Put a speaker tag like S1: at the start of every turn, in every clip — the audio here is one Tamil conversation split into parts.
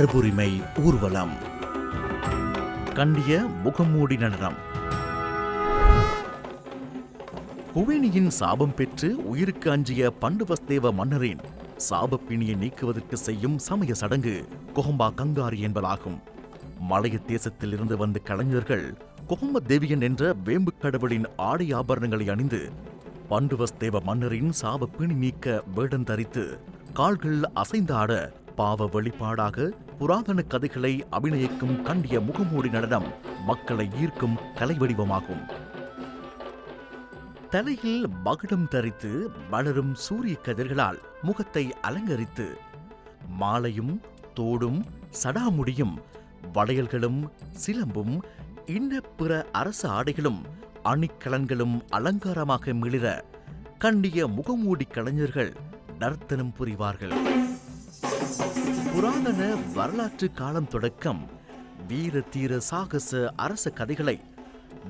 S1: மரபுரிமை ஊர்வலம். கண்டிய முகமூடி நடனம். குவேனியின் சாபம் பெற்று உயிருக்கு அஞ்சிய பண்டுவஸ்தேவ மன்னரின் சாபப்பிணியை நீக்குவதற்கு செய்யும் சமய சடங்கு கொஹம்பா கங்காரி என்பதாகும். மலைய தேசத்தில் இருந்து வந்த கலைஞர்கள் கொஹம்ப தேவியன் என்ற வேம்பு கடவுளின் ஆடை ஆபரணங்களை அணிந்து பண்டுவஸ்தேவ மன்னரின் சாபப்பிணி நீக்க வேடம் தரித்து கால்கள் அசைந்தாட பாவ வெளிப்பாடாக புராதன கதைகளை அபிநயிக்கும் கண்டிய முகமூடி நடனம் மக்களை ஈர்க்கும் கலை வடிவமாகும். தலையில் மகுடம் தரித்து வளரும் சூரிய கதிர்களால் முகத்தை அலங்கரித்து மாலையும் தோடும் சடாமுடியும் வளையல்களும் சிலம்பும் இன்ன பிற அரச ஆடைகளும் அணிக்கலன்களும் அலங்காரமாக மிளிர கண்டிய முகமூடி கலைஞர்கள் நர்த்தனம் புரிவார்கள். புராதன வரலாற்று காலம் தொடக்கம் வீர தீர சாகச அரச கதைகளை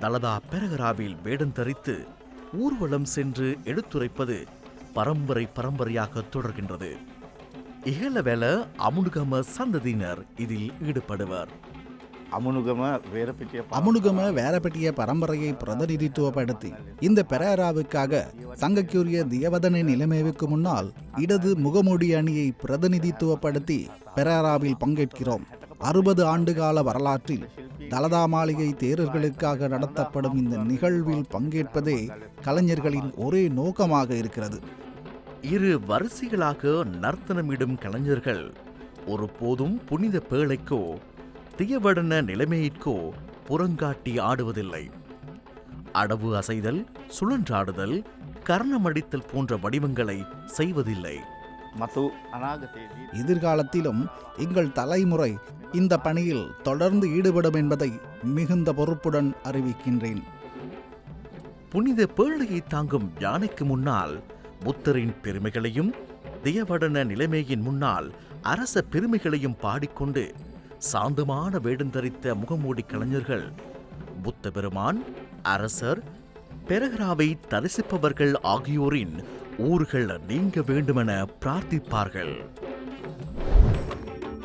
S1: தலதா பெரகராவில் வேடம் தரித்து ஊர்வலம் சென்று எடுத்துரைப்பது பரம்பரை பரம்பரையாக தொடர்கின்றது. இகலவேல அமுனுகம சந்ததியினர் இதில் ஈடுபடுவர்.
S2: அமுனுகம வேரப்பட்டிய பரம்பரையை பிரதிநிதித்துவப்படுத்தி இந்த பெரேராவுக்காக சங்கக்குரிய தியவதனை நிலைமைவுக்கு முன்னால் இடது முகமூடி அணியை பிரதிநிதித்துவப்படுத்தி பெரேராவில் பங்கேற்கிறோம். அறுபது ஆண்டுகால வரலாற்றில் தலதா மாளிகை தேரர்களுக்காக நடத்தப்படும் இந்த நிகழ்வில் பங்கேற்பதே கலைஞர்களின் ஒரே நோக்கமாக இருக்கிறது.
S1: இரு வரிசைகளாக நர்த்தனமிடும் கலைஞர்கள் ஒருபோதும் புனித பேழைக்கோ தீயவடன நிலைமையிற்கோ புறங்காட்டி ஆடுவதில்லை. அடவு அசைதல் சுழன்றாடுதல் கர்ணமடித்தல் போன்ற வடிவங்களை செய்வதில்லை.
S2: எதிர்காலத்திலும் எங்கள் தலைமுறை இந்த பணியில் தொடர்ந்து ஈடுபடும் என்பதை மிகுந்த பொறுப்புடன் அறிவிக்கின்றேன்.
S1: புனித பேழையை தாங்கும் யானைக்கு முன்னால் புத்தரின் பெருமைகளையும் தியவடன நிலைமையின் முன்னால் அரச பெருமைகளையும் பாடிக்கொண்டு சாந்தமான வேடம் தரித்த முகமூடி கலைஞர்கள் புத்த பெருமான் அரசர் பெரகராவை தரிசிப்பவர்கள் ஆகியோரின் ஊர்கள் நீங்க வேண்டுமென பிரார்த்திப்பார்கள்.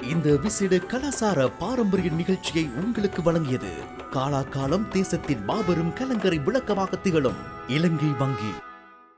S1: இந்த விசிட கலாசார பாரம்பரிய நிகழ்ச்சியை உங்களுக்கு வழங்கியது காலாகாலம் தேசத்தின் மாபெரும் கலங்கரை விளக்கமாக திகழும் இலங்கை வங்கி.